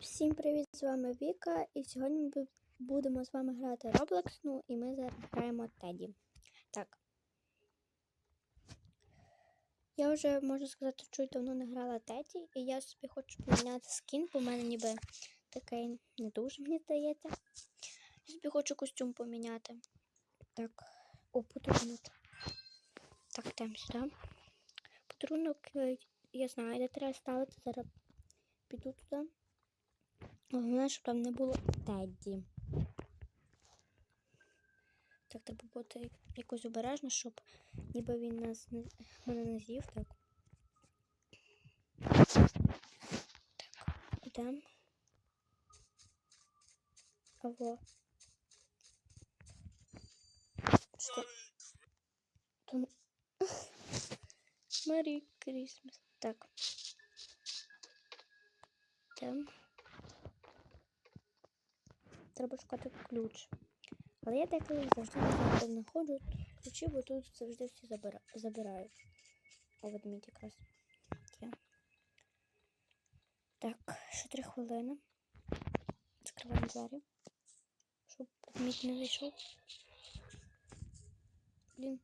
Всім привіт! З вами Віка, і сьогодні ми будемо з вами грати Roblox, ну і ми зараз граємо Теді. Так. Я вже, можна сказати, чуть давно не грала Теді, і я собі хочу поміняти скін, бо в мене ніби такий не дуже, мені здається. Я собі хочу костюм поміняти. Так, о, подарунок. Так, там сюди. Подарунок, е, я знаю, де треба ставити, зараз піду туди. Головне, щоб там не було Тедді. Так, треба бути якось обережно, щоб ніби він нас не, мене не з'їв, так. Так, йдемо. Аво. Що? Там... Мері Крісмас. Так. Там. Треба шукати ключ. Але я деколи завжди не знаходжу ключі, бо тут завжди всі забира... забирають. О, ведмідь якраз. Так, ще три хвилини. Закриваємо двері, щоб ведмідь не зайшов. Блін.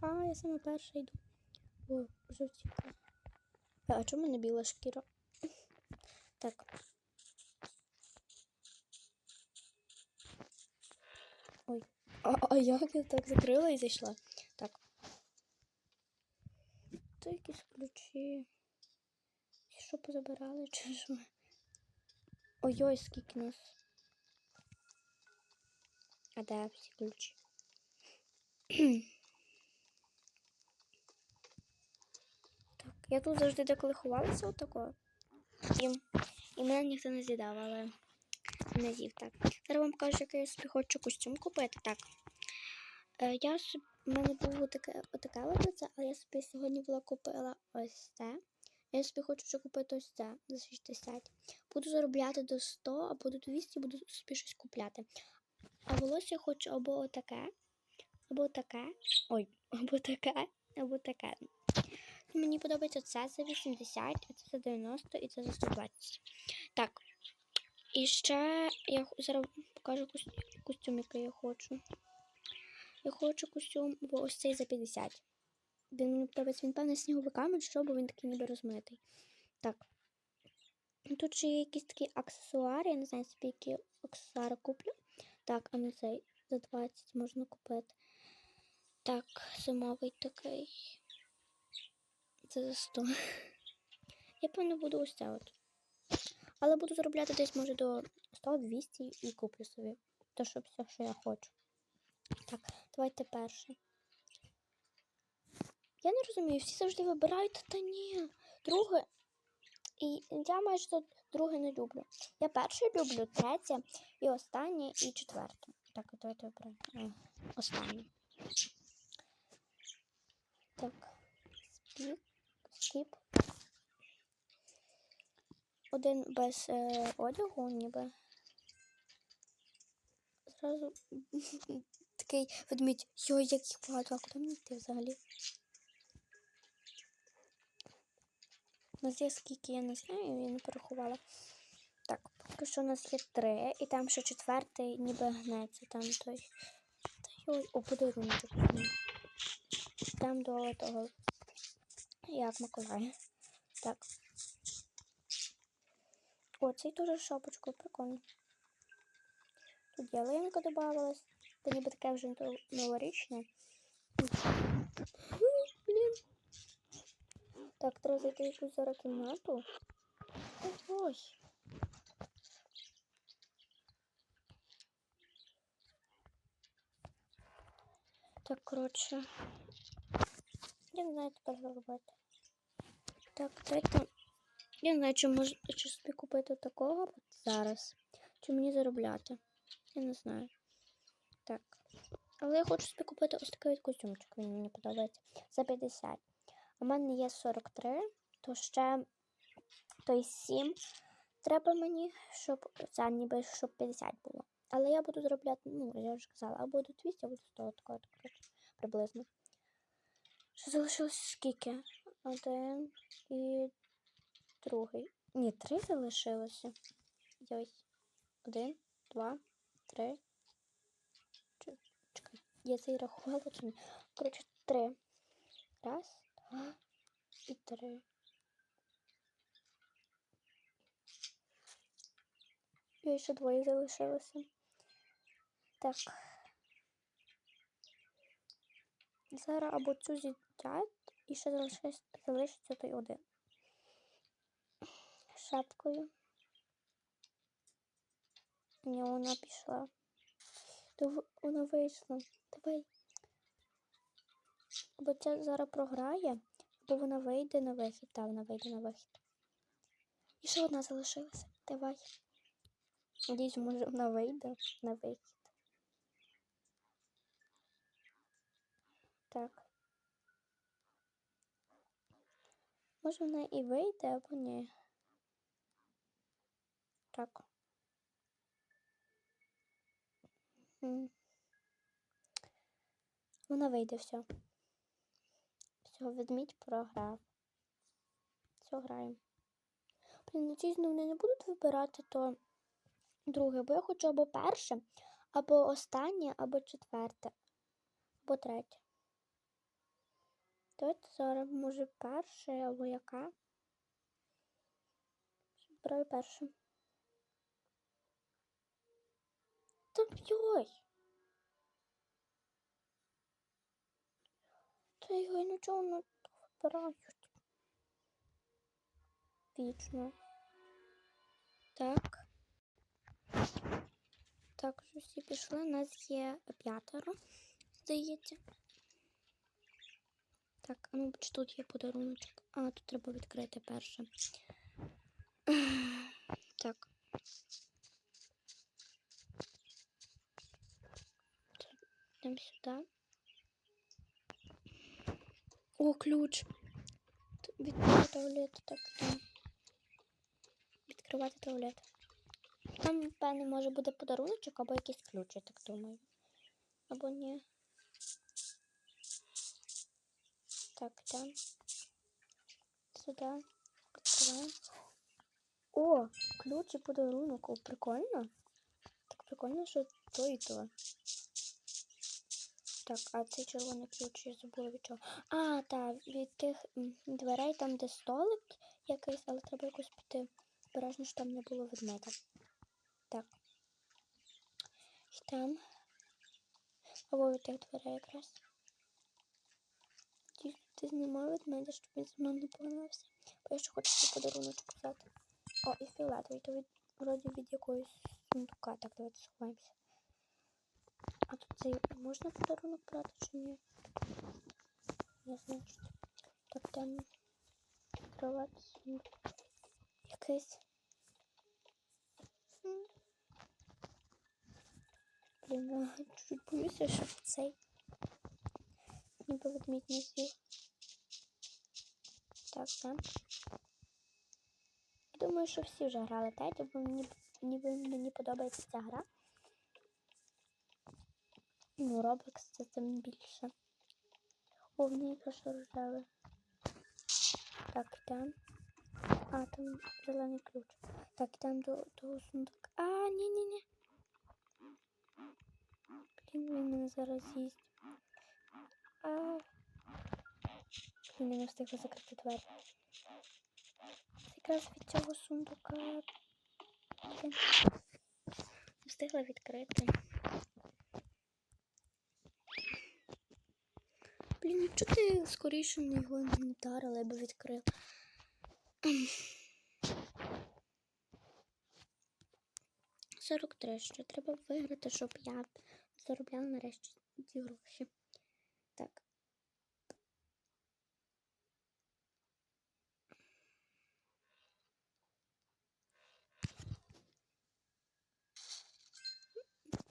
А, я саме перша йду. О, вже втікла. А чому мене біла шкіра? Так. Ой. А, а як я так закрила і зайшла? Так. Це якісь ключі. Що позабирали, чи що? Ой-ой, скільки нас. А де всі ключі? Так, я тут завжди деколи ховалася отако. І, і мене ніхто не з'їдав, але не з'їв так. Зараз вам покажу, який я собі хочу костюм купити. Так. Е, я собі, в мене було таке, отаке лице, але я собі сьогодні була купила ось це. Я собі хочу ще купити ось це за 60. Буду заробляти до 100 або до 200, буду собі щось купляти. А волосся хочу або отаке, або таке. Ой, або таке, або таке. Мені подобається це за 80, а це за 90 і це за 120. Так. І ще я зараз покажу костюм, який я хочу. Я хочу костюм, бо ось цей за 50. Він мені подобається, він певне сніговиками що, бо він такий ніби розмитий. Так. Тут ще є якісь такі аксесуари, я не знаю, собі які аксесуари куплю. Так, а не цей за 20 можна купити. Так, зимовий такий. Це за 100. Я певно буду ось це от. Але буду заробляти десь, може, до 100-200 і куплю собі. То, що все, що я хочу. Так, давайте перше. Я не розумію, всі завжди вибирають, та ні. Друге. І я майже тут друге не люблю. Я перше люблю, третє, і останнє, і четверте. Так, давайте вибираємо. Останнє. Так. Спік. Скіп. Один без е, одягу, ніби. Зразу такий ведмідь. Йой, як їх багато, а куди мені йти взагалі? У нас є скільки, я не знаю, я не порахувала. Так, поки що у нас є три, і там ще четвертий ніби гнеться, там той. Та йой, о, подарунок. Там до того. Як Миколай. Так. О, цей теж шапочку, прикольно. Тут ялинка додавалась. Та ніби таке вже новорічне. Блін. Так, треба зайти в якусь зараз кімнату. Ой. Так, коротше. Я не знаю тепер робити. Так, дайте. Я не знаю, чи можна чи собі купити такого зараз. Чи мені заробляти. Я не знаю. Так. Але я хочу собі купити ось такий костюмчик, він мені подобається. За 50. У мене є 43, то ще той 7 треба мені, щоб це ніби щоб 50 було. Але я буду заробляти, ну, я вже казала, або до 200, або до 100. Так, приблизно. Ще залишилося скільки? Один і другий. Ні, три залишилося. Ось. Один, два, три. Чекай, я це і рахувала чи ні? Коротше, три. Раз, два і три. І ще двоє залишилося. Так. Зараз або цю з'їдять, і ще залишиться, залишиться той один. Шапкою. Ні, вона пішла. То вона вийшла. Давай. Або ця зараз програє, або вона вийде на вихід. Так, вона вийде на вихід. І ще одна залишилася. Давай. Надіюсь, може вона вийде на вихід. Так. Може вона і вийде, або ні. Так. Вона вийде все. Все, ведмідь програв. Все, граємо. Блін, ну, вони не будуть вибирати то друге, бо я хочу або перше, або останнє, або четверте, або третє. Давайте зараз, може, перше, або яка. Збираю перше. Та йой! Та йой, ну чого воно вибирають? Вічно. Так. Так, всі пішли. У нас є п'ятеро, здається. Так, ну чи тут є подаруночок. А, тут треба відкрити перше. Так. Йдемо сюди. О, ключ. Відкривати туалет. Так, там. Відкривати туалет. Там, певне, може буде подаруночок або якийсь ключ, я так думаю. Або ні. Так, там. Сюди. Відкриваємо. О, ключ і подарунок. О, прикольно. Так прикольно, що то і то. Так, а цей червоний ключ я забула від чого. А, так, від тих дверей, там, де столик якийсь, але треба якось піти. Обережно, що там не було ведмедя. Так. І там. Або від тих дверей якраз. Ти знімав ведмедя, щоб він зі мною не погнався. Бо я ще хочу свій подаруночок взяти. О, і фіолетовий, то від, вроді від якоїсь сундука. Так, давайте сховаємося. А тут цей можна подарунок брати чи ні? Не знаю. що це. Так, там відкривати сундук. Якийсь. Блін, я чуть боюся, щоб цей ніби ведмідь не з'їв. Так, так. Думаю, що всі вже грали Тайді, бо мені, ніби мені подобається ця гра. Ну, Roblox це тим більше. О, в неї просто рожеве. Так, там. А, там зелений ключ. Так, там до того сундука. А, ні-ні-ні. Блін, він мене зараз з'їсть. А. Блін, я не встигла закрити двері. Якраз від цього сундука. Не встигла відкрити. Блін, якщо ти скоріше на його не вдарила, я би відкрив. Сорок три. Ще треба виграти, щоб я заробляла нарешті ці гроші. Так.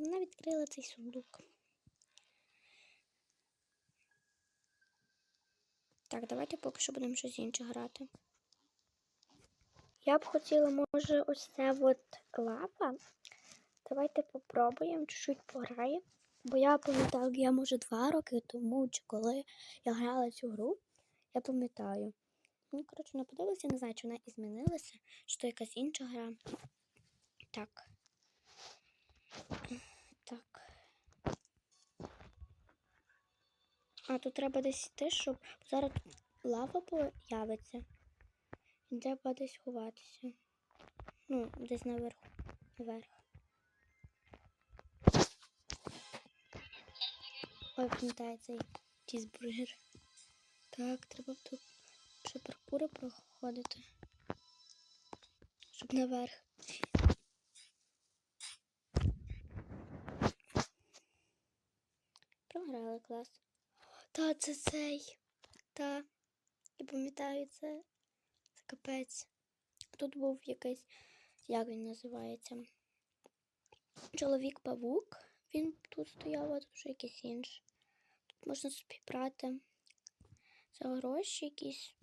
Вона відкрила цей сундук. Так, давайте поки що будемо щось інше грати. Я б хотіла, може, ось це от лава. Давайте попробуємо, чуть-чуть пограємо. Бо я пам'ятаю, я може два роки тому, чи коли я грала цю гру, я пам'ятаю. Мені, коротше, не подобається, не знаю, чи вона і змінилася, чи то якась інша гра. Так. Так. А, тут треба десь йти, щоб зараз тут лава появиться. І треба десь ховатися. Ну, десь наверху. Наверх. Ой, пам'ятаю цей чізбургер. Так, треба тут ще паркури проходити. Щоб наверх. Клас. Та, це цей. Та. Я пам'ятаю це. Це капець. Тут був якийсь, як він називається? Чоловік-павук. Він тут стояв, а тут вже якийсь інший. Тут можна собі брати за гроші якісь.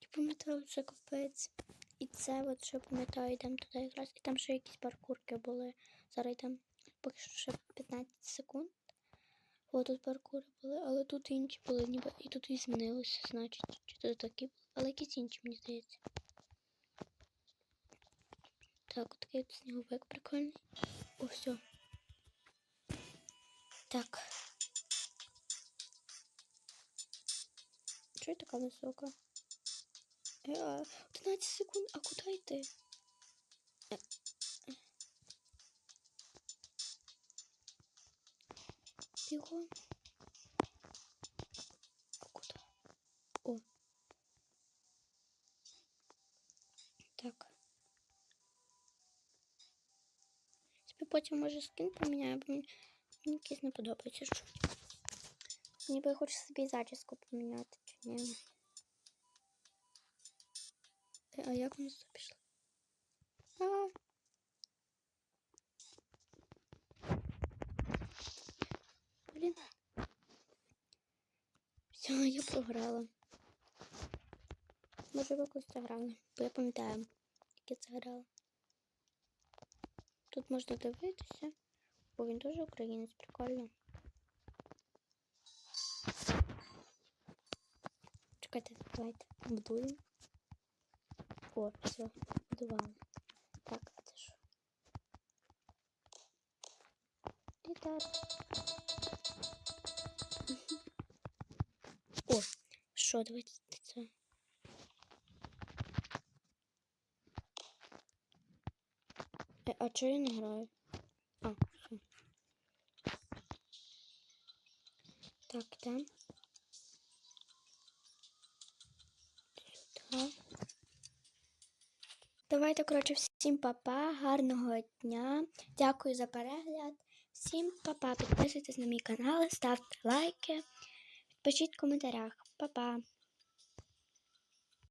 Я пам'ятаю, це капець. І це от ще пам'ятаю, йдемо туди якраз. І там ще якісь паркурки були. Зараз йдемо поки що ще 15 секунд. О, тут паркури були, але тут інші були, ніби і тут і змінилося, значить. Чи тут такі були, але якісь інші, мені здається. Так, от такий от сніговик прикольний. О, все. Так. Чого я така висока? Е, а, 11 секунд, а куди йти? Бігом. А куди? О. Так. Собі потім може скін поміняю, бо мені, якийсь не подобається. Що. Ніби я хочу собі зачіску поміняти, чи ні. Е, А як ми сюди пішли? А. Блін. Все, я програла. Колись це грали, бо я пам'ятаю, як я це грала. Тут можна дивитися, бо він дуже українець, прикольно. Чекайте, давайте будуємо. О, все, будували. Так, а це що? Літак. О, що, давайте це. Е, а чого я не граю? А. Так, там. Сюди. Давайте, коротше, всім папа, гарного дня. Дякую за перегляд. Всім папа. Підписуйтесь на мій канал, ставте лайки, пишіть в коментарях. Па-па.